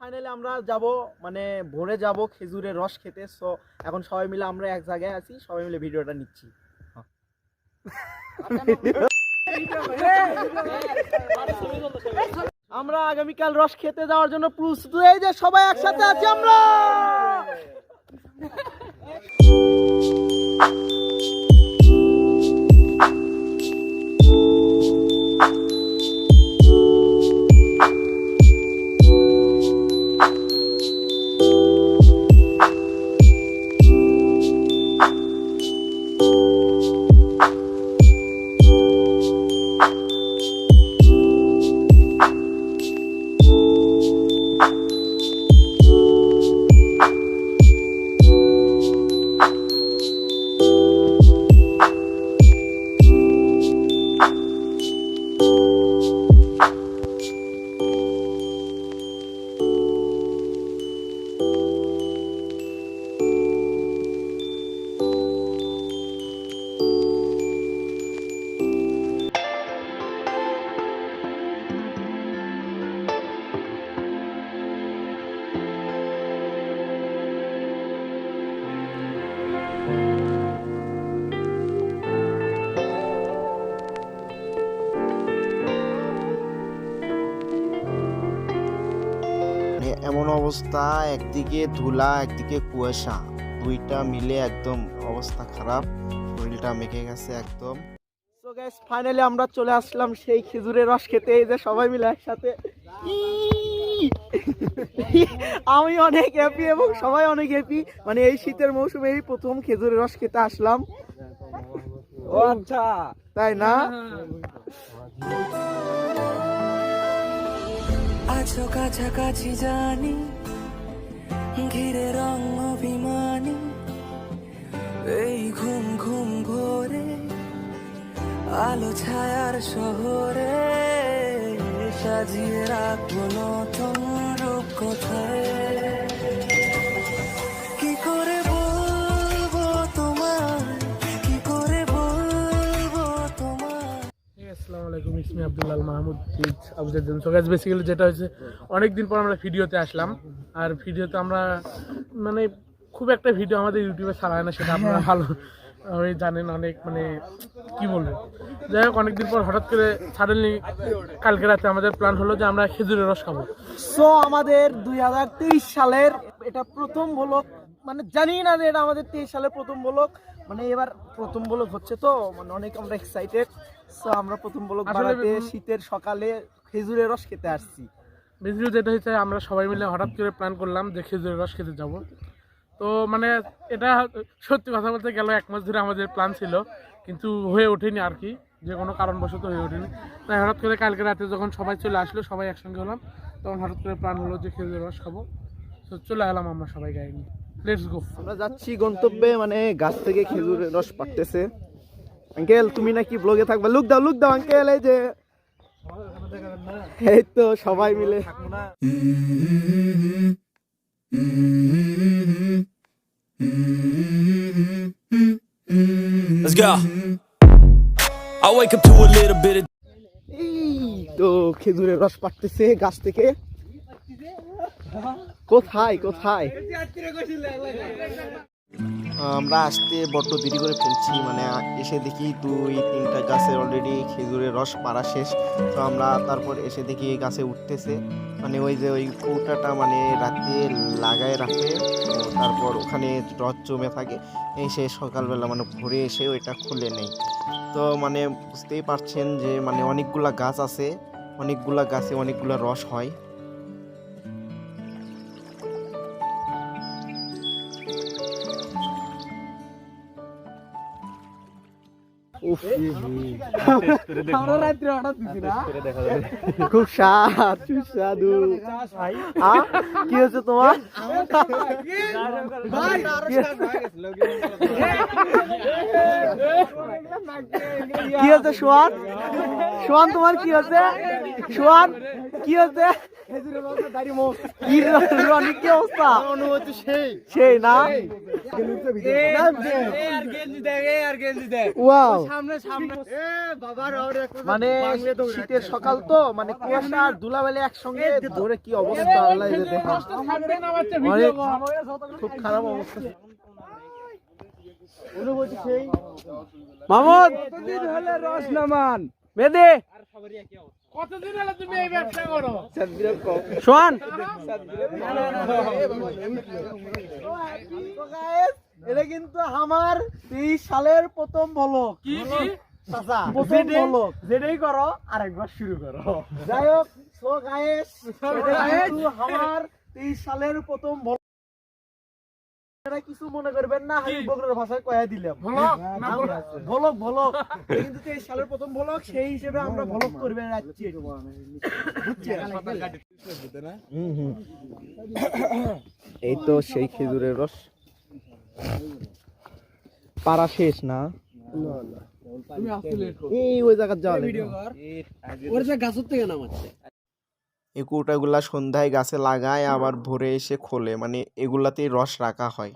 Finally আমরা যাব মানে ভোরে যাব, খেজুরের রস খেতে। সো এখন সবাই মিলে আমরা এক জায়গায় আছি, সবাই মিলে ভিডিওটা নিচ্ছি। আমরা আগামীকাল রস খেতে যাওয়ার জন্য প্রস্তুত। এই যে সবাই একসাথে আছি আমরা! অবস্থা একদিকে ধুলা একদিকে কুয়াশা। দুইটা মিলে একদম অবস্থা খারাপ। শরীরটা মেখে গেছে একদম। সো গাইস ফাইনালি আমরা চলে আসলাম সেই খেজুরের রস খেতে। এই যে সবাই মিলে একসাথে। আমি অনেক হ্যাপি এবং সবাই অনেক হ্যাপি মানে এই শীতের মৌসুমে এই প্রথম খেজুরের রস খেতে আসলাম। ও আচ্ছা তাই না? আছো কাছাকাছি জানি ঘিরে রং অভিমানী এই ঘুম ঘুম ভোরে, আলো ছায়ার শহরে সাজিয়ে রাখব নতুন রূপ কোথায়? ইসমি আব্দুল্লাহ মাহমুদ জিজ আবুজাদ্দিন সো গাইস বেসিক্যালি যেটা হয়েছে অনেক দিন পর আমরা ভিডিওতে আসলাম। আর ভিডিওতে আমরা মানে খুব একটা ভিডিও আমাদের ইউটিউবে ছাড়া হয় না সেটা আপনারা ভালো আমি জানেন অনেক মানে কি বলব। যাই হোক অনেকদিন পর হঠাৎ করে সাডেনলি কালকে রাতে আমাদের প্ল্যান হলো যে আমরা খেজুরের রস খাব। সো আমাদের দুই হাজার তেইশ সালের এটা প্রথম বলক মানে জানি না যে এটা আমাদের তেইশ সালের প্রথম বলক মানে এবার প্রথম বলক হচ্ছে তো মানে অনেক আমরা এক্সাইটেড সো আমরা প্রথম আসলে বানাতে শীতের সকালে খেজুরের রস খেতে আসছি। বেসিক্যালি যেটা হয়েছে আমরা সবাই মিলে হঠাৎ করে প্ল্যান করলাম যে খেজুরের রস খেতে যাব। তো মানে এটা সত্যি কথা বলতে গেল এক মাস ধরে আমাদের প্ল্যান ছিল কিন্তু হয়ে ওঠেনি আর কি যে কোনো কারণবশত হয়ে ওঠেনি। তাই হঠাৎ করে কালকে রাতে যখন সবাই চলে আসলো সবাই একসঙ্গে হলাম তখন হঠাৎ করে প্ল্যান হলো যে খেজুরের রস খাব। তো চলে এলাম আমরা সবাই গাড়ি নিয়ে। লেটস গো আমরা যাচ্ছি গন্তব্যে মানে গাছ থেকে খেজুরের রস পাড়তেছে। আঙ্কেল তুমি নাকি ব্লগে থাকবে? লুক দাও লুক দাও আঙ্কেল এই যে। এই তো সবাই মিলে। Let's go. I wake up to a little bit of এই তো খেজুরের রস পাড়তেছে গাছ থেকে। কোথায় কোথায়? আমরা আসতে বড্ড দেরি করে ফেলছি মানে এসে দেখি দুই তিনটা গাছে অলরেডি খেজুরের রস পাড়া শেষ। তো আমরা তারপর এসে দেখি গাছে উঠতেছে। মানে ওই যে ওই কৌটাটা মানে রাতে লাগায় রাখে তারপর ওখানে রস জমে থাকে। এসে সকালবেলা মানে ভোরে এসে ওইটা খুলে নেই। তো মানে বুঝতেই পারছেন যে মানে অনেকগুলা গাছ আছে, অনেকগুলা গাছে অনেকগুলা রস হয়। খুব স্বাদ সুস্বাদু কি হয়েছে তোমার কি হয়েছে সোয়ান সোয়ান তোমার কি হয়েছে সোয়ান কি হয়েছে মানে শীতের সকাল তো মানে কুয়াশা আর ধুলাবালি একসঙ্গে ধরে কি অবস্থা খুব খারাপ অবস্থা মামুদ রস নামান বেদে কতদিন হলো তুমি এই ব্যবসা করো? শোন। এটা কিন্তু আমার তেইশ সালের প্রথম বলক প্রথম যেটাই করো আরেকবার শুরু করো। যাই হোক আমার তেইশ সালের প্রথম এটা কিছু মনে করবেন না আমি বগুড়ার ভাষায় কয়া দিলাম। ভলক? ভলক? ভলক কিন্তু তেইশ সালের প্রথম ভলক সেই হিসেবে আমরা ভলক করবে যাচ্ছি হুম হুম। এই তো সেই খেজুরের রস। পাড়া শেষ না? এই ওই জায়গা যাওয়া এই কৌটাগুলা সন্ধ্যায় গাছে লাগায় আবার ভোরে এসে খোলে। মানে এগুলাতেই রস রাখা হয়।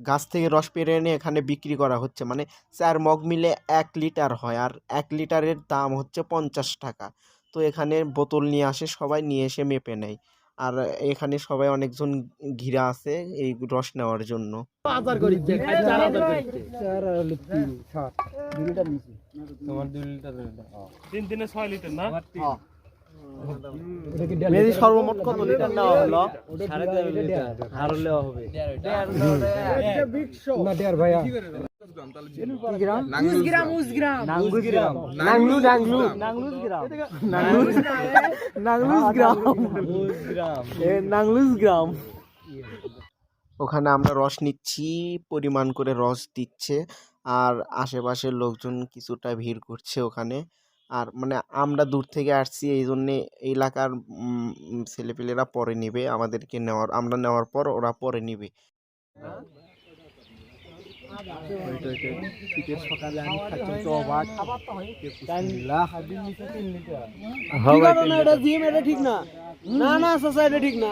গাছ থেকে রস পেরে এনে এখানে বিক্রি করা হচ্ছে। মানে চার মগ মিলে এক লিটার হয় আর এক লিটারের দাম হচ্ছে পঞ্চাশ টাকা। তো এখানে বোতল নিয়ে আসে সবাই নিয়ে এসে মেপে নেয়। আর এখানে সবাই অনেকজন ঘিরা আছে এই রস নেওয়ার জন্য। না? মেয়েদের সর্বমোট কত লিটার নেওয়া হলো? গ্রাম ওখানে আমরা রস নিচ্ছি পরিমাণ করে রস দিচ্ছে আর আশেপাশের লোকজন কিছুটা ভিড় করছে ওখানে। আর মানে আমরা দূর থেকে আসছি এই জন্যে এলাকার ছেলেপেলেরা পরে নিবে আমাদেরকে নেওয়ার আমরা নেওয়ার পর ওরা পরে নিবে। শীতের সকালে আমি খাচ্ছি তো অবাক। এটা জিম এটা ঠিক না। না না চাচা এটা ঠিক না।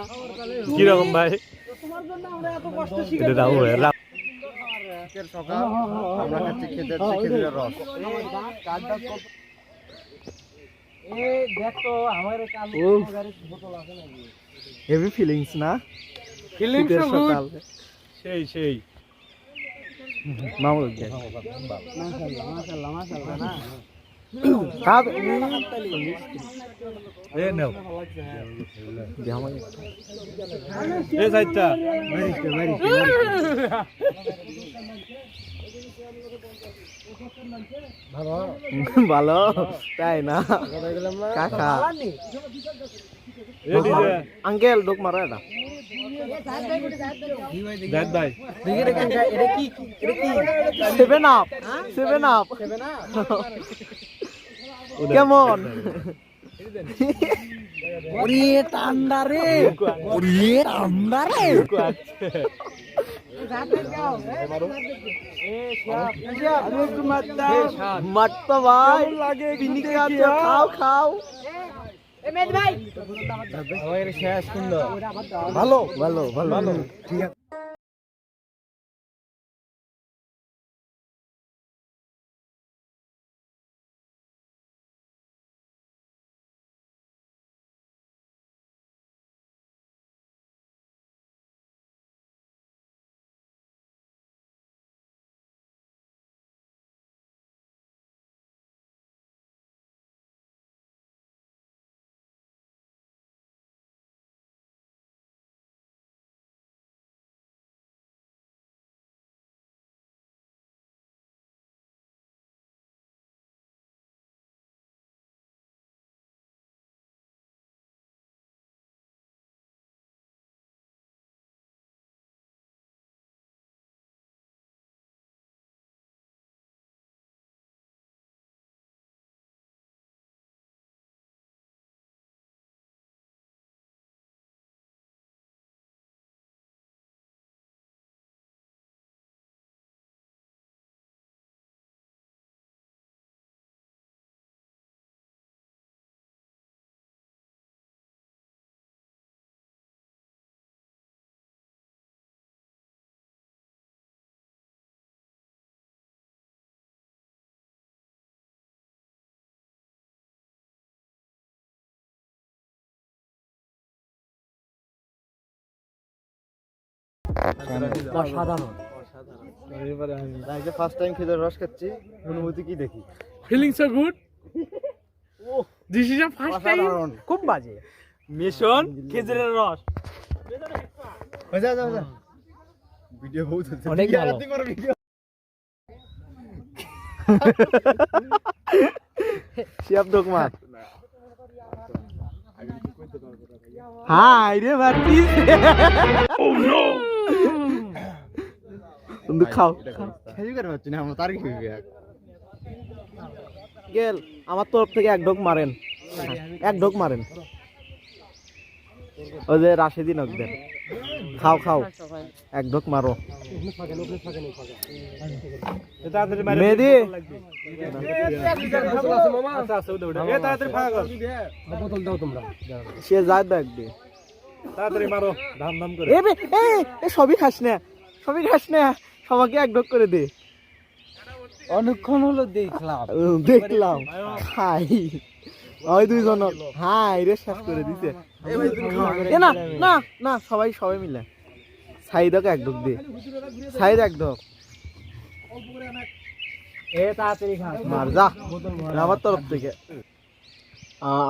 কীরকম ভাই? এটা দাও আমরা খাচ্ছি খেতে খেজুরের রস। হেভি ফিলিংস না? ফিলিংস সকাল। সেই সেই। মামুল ভালো। তাই না? কাকা। আঙ্কেল ডোক মারো এটা। দেখ ভাই সেভেন আপ সেভেন আপ কেমন? ওরে ঠান্ডা রে। ওরে ঠান্ডা রে। মাত্তা ভাই। লাগে খাও খাও। ভালো ভালো ভালো। ঠিক আছে। অসাধারণ। ফার্স্ট টাইম খেজুরের রস খাচ্ছি অনুভূতি কি দেখি feeling so good this is a first time খুব বাজে মিশন খেজুরের রস ভিডিও বহুত হচ্ছে। অনেক ভালো। শিয়াব ডোকমার হাই রে বাতি। বন্ধু খাও। খেজুর পাচ্ছি না আমরা তার কি গেল আমার তরফ থেকে এক ঢোক মারেন। এক ঢোক মারেন। ওই যে রাশেদি নক দেন। খাও খাও। এক ঢোক মারো। মেহেদি। আচ্ছা আচ্ছা সে যায় ব্যাগ দিয়ে তাড়াতাড়ি মারো। ধাম ধাম করে। সবই খাস না। সবই খাস না। সবাইকে এক ঢোক করে দে। অনেকক্ষণ হলো দেখলাম। দেখলাম। হাই। ওই দুইজন। হাই রে শেষ করে দিছে। এ না না না সবাই সবাই মিলে। সাইদকে এক ঢোক দে। সাইদ এক আমার তরফ থেকে।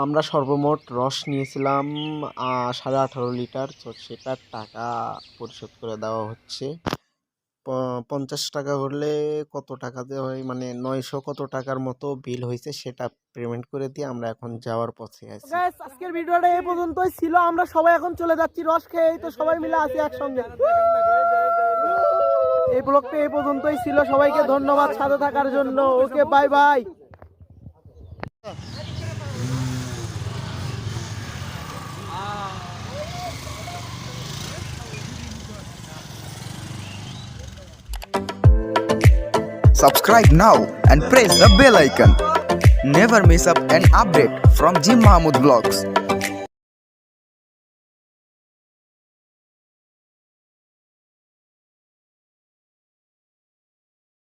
আমরা সর্বমোট রস নিয়েছিলাম সাড়ে আঠারো লিটার। তো সেটার টাকা পরিশোধ করে দেওয়া হচ্ছে। পঞ্চাশ টাকা হলে কত টাকাতে হয়? মানে নয়শো কত টাকার মতো বিল হয়েছে সেটা পেমেন্ট করে দিয়ে আমরা এখন যাওয়ার পথে আছি। আজকের ভিডিওটা এই পর্যন্তই ছিল। আমরা সবাই এখন চলে যাচ্ছি রস খেয়ে। তো সবাই মিলে আছি একসঙ্গে। এই ব্লগটা এই পর্যন্তই ছিল। সবাইকে ধন্যবাদ সাথে থাকার জন্য। Okay bye bye Subscribe now and press the bell icon. Never miss up an update from Jim Mahmood Vlogs.